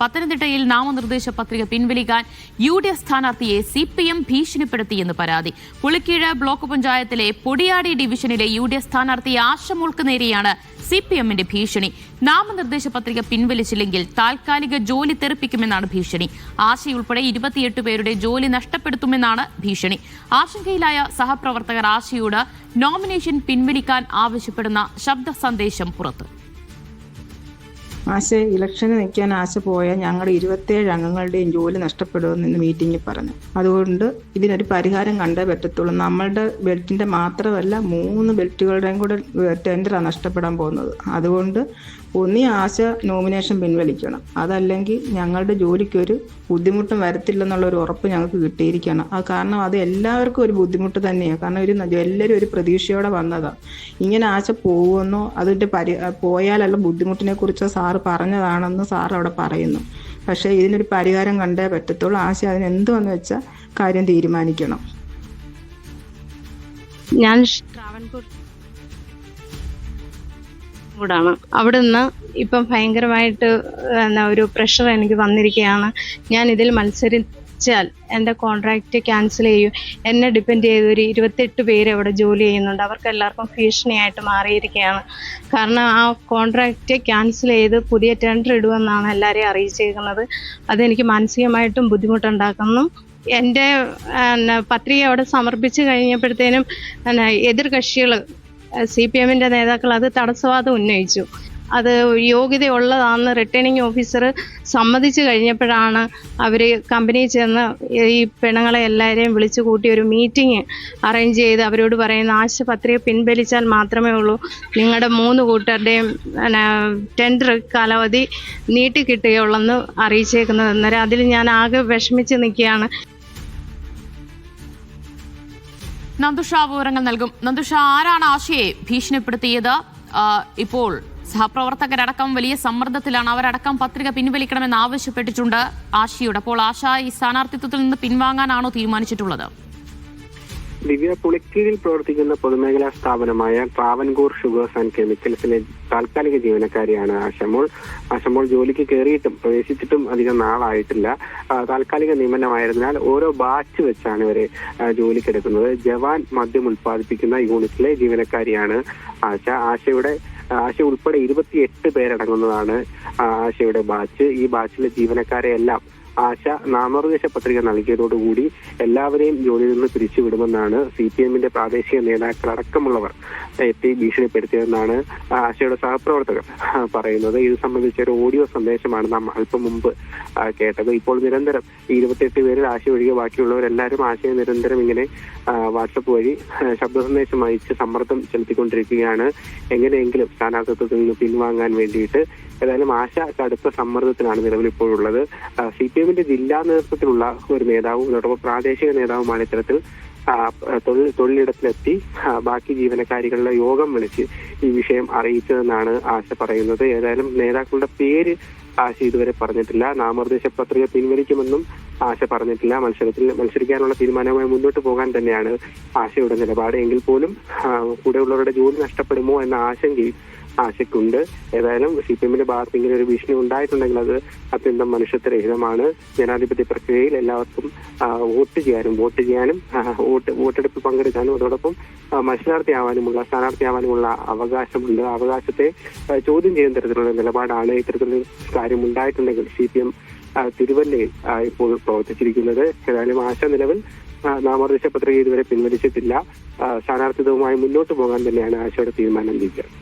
പത്തനംതിട്ടയിൽ നാമനിർദ്ദേശ പത്രിക പിൻവലിക്കാൻ യു ഡി എഫ് സ്ഥാനാർത്ഥിയെ സി പി എം ഭീഷണിപ്പെടുത്തിയെന്ന് പരാതി. പുളിക്കീഴ് ബ്ലോക്ക് പഞ്ചായത്തിലെ പൊടിയാടി ഡിവിഷനിലെ യു ഡി എഫ് സ്ഥാനാർത്ഥി ആശമോൾക്ക് നേരെയാണ് സി പി എമ്മിന്റെ ഭീഷണി. നാമനിർദ്ദേശ പത്രിക പിൻവലിച്ചില്ലെങ്കിൽ താൽക്കാലിക ജോലി തെറിപ്പിക്കുമെന്നാണ് ഭീഷണി. ആശയുൾപ്പെടെ ഇരുപത്തിയെട്ട് പേരുടെ ജോലി നഷ്ടപ്പെടുത്തുമെന്നാണ് ഭീഷണി. ആശങ്കയിലായ സഹപ്രവർത്തകർ ആശയോട് നോമിനേഷൻ പിൻവലിക്കാൻ ആവശ്യപ്പെടുന്ന ശബ്ദ സന്ദേശം പുറത്തു. ആശ ഇലക്ഷന് നിൽക്കാൻ ആശ പോയ ഞങ്ങളുടെ ഇരുപത്തേഴ് അംഗങ്ങളുടെയും ജോലി നഷ്ടപ്പെടുമെന്ന് മീറ്റിംഗിൽ പറഞ്ഞു. അതുകൊണ്ട് ഇതിനൊരു പരിഹാരം കണ്ടേ പറ്റത്തുള്ളൂ. നമ്മളുടെ ബെൽറ്റിന്റെ മാത്രമല്ല മൂന്ന് ബെൽറ്റുകളുടെയും കൂടെ ടെൻഡറാണ് നഷ്ടപ്പെടാൻ പോകുന്നത്. അതുകൊണ്ട് ഒന്നി ആശ നോമിനേഷൻ പിൻവലിക്കണം. അതല്ലെങ്കിൽ ഞങ്ങളുടെ ജോലിക്കൊരു ബുദ്ധിമുട്ടും വരത്തില്ലെന്നുള്ള ഒരു ഉറപ്പ് ഞങ്ങൾക്ക് കിട്ടിയിരിക്കണം അത് കാരണം അത് എല്ലാവർക്കും ഒരു ബുദ്ധിമുട്ട് തന്നെയാണ് കാരണം ഒരു എല്ലാവരും ഒരു പ്രതീക്ഷയോടെ വന്നതാണ് ഇങ്ങനെ ആശ പോകുമെന്നോ അതിന്റെ പരി പോയാലുള്ള ബുദ്ധിമുട്ടിനെ കുറിച്ചോ സാറ് പറഞ്ഞതാണെന്ന് സാർ അവിടെ പറയുന്നു. പക്ഷേ ഇതിനൊരു പരിഹാരം കണ്ടേ പറ്റത്തുള്ളൂ. ആശ അതിന് എന്തുവെന്ന് വെച്ചാൽ കാര്യം തീരുമാനിക്കണം. ഞാൻ ാണ് കൂടാണ്. നിന്ന് ഇപ്പം ഭയങ്കരമായിട്ട് ഒരു പ്രഷർ എനിക്ക് വന്നിരിക്കുകയാണ്. ഞാൻ ഇതിൽ മത്സരിച്ചാൽ എന്റെ കോൺട്രാക്റ്റ് ക്യാൻസൽ ചെയ്യും. എന്നെ ഡിപ്പെൻഡ് ചെയ്ത ഒരു ഇരുപത്തെട്ട് പേര് അവിടെ ജോലി ചെയ്യുന്നുണ്ട്. അവർക്ക് എല്ലാവർക്കും ഭീഷണിയായിട്ട് മാറിയിരിക്കുകയാണ്. കാരണം ആ കോൺട്രാക്റ്റ് ക്യാൻസൽ ചെയ്ത് പുതിയ ടെൻഡർ ഇടുമെന്നാണ് എല്ലാവരെയും അറിയിച്ചേക്കുന്നത്. അതെനിക്ക് മാനസികമായിട്ടും ബുദ്ധിമുട്ടുണ്ടാക്കുന്നു. എന്റെ പത്രിക അവിടെ സമർപ്പിച്ച് കഴിഞ്ഞപ്പോഴത്തേനും എതിർ കക്ഷികൾ സി പി എമ്മിന്റെ നേതാക്കൾ അത് തടസ്സവാദം ഉന്നയിച്ചു. അത് യോഗ്യതയുള്ളതാണെന്ന് റിട്ടേണിംഗ് ഓഫീസർ സമ്മതിച്ചു കഴിഞ്ഞപ്പോഴാണ് അവർ കമ്പനിയിൽ ചെന്ന് ഈ പെണ്ണുങ്ങളെ എല്ലാവരെയും വിളിച്ചു കൂട്ടി ഒരു മീറ്റിംഗ് അറേഞ്ച് ചെയ്ത് അവരോട് പറയുന്ന ആശുപത്രിയെ പിൻവലിച്ചാൽ മാത്രമേ ഉള്ളൂ. നിങ്ങളുടെ മൂന്ന് കൂട്ടരുടെയും ടെൻഡർ കാലാവധി നീട്ടിക്കിട്ടുകയുള്ളെന്ന് അറിയിച്ചേക്കുന്നത്. അന്നേരം അതിൽ ഞാൻ ആകെ വിഷമിച്ച് നിൽക്കുകയാണ്. നന്ദുഷ വിവരങ്ങൾ നൽകും. നന്ദുഷ ആരാണ് ആശയെ ഭീഷണിപ്പെടുത്തിയത്? ഇപ്പോൾ സഹപ്രവർത്തകരടക്കം വലിയ സമ്മർദ്ദത്തിലാണ്. അവരടക്കം പത്രിക പിൻവലിക്കണമെന്ന് ആവശ്യപ്പെട്ടിട്ടുണ്ട് ആശയോട്. അപ്പോൾ ആശ ഈ സ്ഥാനാർത്ഥിത്വത്തിൽ നിന്ന് പിൻവാങ്ങാനാണോ തീരുമാനിച്ചിട്ടുള്ളത്? ദിവ്യ പുളിക്കീഴിൽ പ്രവർത്തിക്കുന്ന പൊതുമേഖലാ സ്ഥാപനമായ ട്രാവൻകൂർ ഷുഗേഴ്സ് ആൻഡ് കെമിക്കൽസിലെ താൽക്കാലിക ജീവനക്കാരിയാണ് ആശമോൾ. ആശമോൾ ജോലിക്ക് കയറിയിട്ടും പ്രവേശിച്ചിട്ടും അധികം നാളായിട്ടില്ല. താൽക്കാലിക നിയമനമായതിനാൽ ഓരോ ബാച്ച് വെച്ചാണ് ഇവരെ ജോലിക്കെടുക്കുന്നത്. ജവാൻ മദ്യം ഉൽപ്പാദിപ്പിക്കുന്ന യൂണിറ്റിലെ ജീവനക്കാരിയാണ് ആശ. ആശയുടെ ആശ ഉൾപ്പെടെ ഇരുപത്തിയെട്ട് പേരടങ്ങുന്നതാണ് ആശയുടെ ബാച്ച്. ഈ ബാച്ചിലെ ജീവനക്കാരെ എല്ലാം ആശ നാമനിർദ്ദേശ പത്രിക നൽകിയതോടുകൂടി എല്ലാവരെയും ജോലിയിൽ നിന്ന് പിരിച്ചുവിടുമെന്നാണ് സി പി എമ്മിന്റെ പ്രാദേശിക നേതാക്കൾ അടക്കമുള്ളവർ എത്തി ഭീഷണിപ്പെടുത്തിയതെന്നാണ് ആശയുടെ സഹപ്രവർത്തകർ പറയുന്നത്. ഇത് സംബന്ധിച്ച ഒരു ഓഡിയോ സന്ദേശമാണ് നാം അല്പം മുമ്പ് കേട്ടത്. ഇപ്പോൾ നിരന്തരം ഇരുപത്തിയെട്ട് പേരിൽ ആശ ഒഴികെ ബാക്കിയുള്ളവരെല്ലാവരും ആശയെ നിരന്തരം ഇങ്ങനെ വാട്സപ്പ് വഴി ശബ്ദ സന്ദേശം അയച്ച് സമ്മർദ്ദം ചെലുത്തിക്കൊണ്ടിരിക്കുകയാണ്. എങ്ങനെയെങ്കിലും സ്ഥാനാർത്ഥിത്വത്തിൽ നിന്ന് പിൻവാങ്ങാൻ വേണ്ടിയിട്ട് ഏതായാലും ആശ കടുത്ത സമ്മർദ്ദത്തിലാണ് നിലവിൽ ഇപ്പോഴുള്ളത് സി പി എമ്മിന്റെ ജില്ലാ നേതൃത്വത്തിലുള്ള ഒരു നേതാവും അതോടൊപ്പം പ്രാദേശിക നേതാവുമാണ് ഇത്തരത്തിൽ തൊഴിൽ തൊഴിലിടത്തിലെത്തി ബാക്കി ജീവനക്കാരികളുടെ യോഗം വിളിച്ച് ഈ വിഷയം അറിയിച്ചതെന്നാണ് ആശ പറയുന്നത്. ഏതായാലും നേതാക്കളുടെ പേര് ആശ ഇതുവരെ പറഞ്ഞിട്ടില്ല. നാമനിർദ്ദേശ പത്രിക പിൻവലിക്കുമെന്നും ആശ പറഞ്ഞിട്ടില്ല. മത്സരത്തിൽ മത്സരിക്കാനുള്ള തീരുമാനവുമായി മുന്നോട്ട് പോകാൻ തന്നെയാണ് ആശയുടെ നിലപാട്. എങ്കിൽ പോലും കൂടെയുള്ളവരുടെ ജോലി നഷ്ടപ്പെടുമോ എന്ന ആശങ്കയും ആശയ്ക്കുണ്ട്. ഏതായാലും സി പി എമ്മിന്റെ ഭാഗത്ത് ഇങ്ങനെ ഒരു ഭീഷണി ഉണ്ടായിട്ടുണ്ടെങ്കിൽ അത് അത്യന്തം മനുഷ്യത്വരഹിതമാണ്. ജനാധിപത്യ പ്രക്രിയയിൽ എല്ലാവർക്കും വോട്ട് ചെയ്യാനും വോട്ട് ചെയ്യാനും വോട്ട് വോട്ടെടുപ്പിൽ പങ്കെടുക്കാനും അതോടൊപ്പം മത്സരാർത്ഥിയാവാനുമുള്ള സ്ഥാനാർത്ഥിയാവാനുമുള്ള അവകാശമുണ്ട്. അവകാശത്തെ ചോദ്യം ചെയ്യുന്ന തരത്തിലുള്ള നിലപാടാണ് ഇത്തരത്തിലൊരു കാര്യം ഉണ്ടായിട്ടുണ്ടെങ്കിൽ സി പി എം തിരുവല്ലയിൽ ഇപ്പോൾ പ്രവർത്തിച്ചിരിക്കുന്നത്. ഏതായാലും ആശ നിലവിൽ നാമനിർദ്ദേശ പത്രിക ഇതുവരെ പിൻവലിച്ചിട്ടില്ല. സ്ഥാനാർത്ഥിതവുമായി മുന്നോട്ട് പോകാൻ തന്നെയാണ് ആശയുടെ തീരുമാനം ലഭിക്കുക